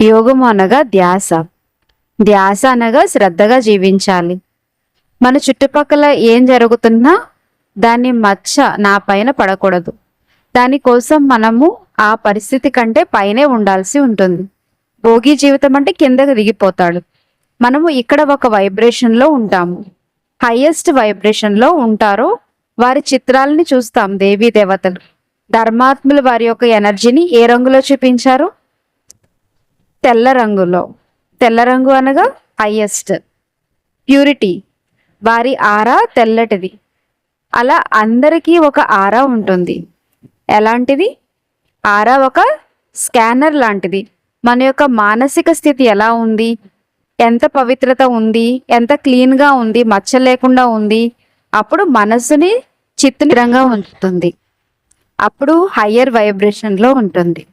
యోగము అనగా ధ్యాస. ధ్యాస అనగా శ్రద్ధగా జీవించాలి. మన చుట్టుపక్కల ఏం జరుగుతున్నా దాన్ని మచ్చ నా పైన పడకూడదు. దానికోసం మనము ఆ పరిస్థితి కంటే పైనే ఉండాల్సి ఉంటుంది. భోగి జీవితం అంటే కిందకి దిగిపోతాడు. మనము ఇక్కడ ఒక వైబ్రేషన్లో ఉంటాము. హయ్యెస్ట్ వైబ్రేషన్లో ఉంటారో వారి చిత్రాలని చూస్తాం దేవీ దేవతలు. ధర్మాత్ములు వారి యొక్క ఎనర్జీని ఏ రంగులో చూపించారు? తెల్ల రంగులో. తెల్ల రంగు అనగా హైయెస్ట్ ప్యూరిటీ వారి ఆరా తెల్లటిది. అలా అందరికీ ఒక ఆరా ఉంటుంది. ఎలాంటిది? ఆరా ఒక స్కానర్ లాంటిది. మన యొక్క మానసిక స్థితి ఎలా ఉంది? ఎంత పవిత్రత ఉంది? ఎంత క్లీన్గా ఉంది? మచ్చ లేకుండా ఉంది? అప్పుడు మనసుని చిత్తునిరంగా ఉంచుతుంది. అప్పుడు హయ్యర్ వైబ్రేషన్లో ఉంటుంది.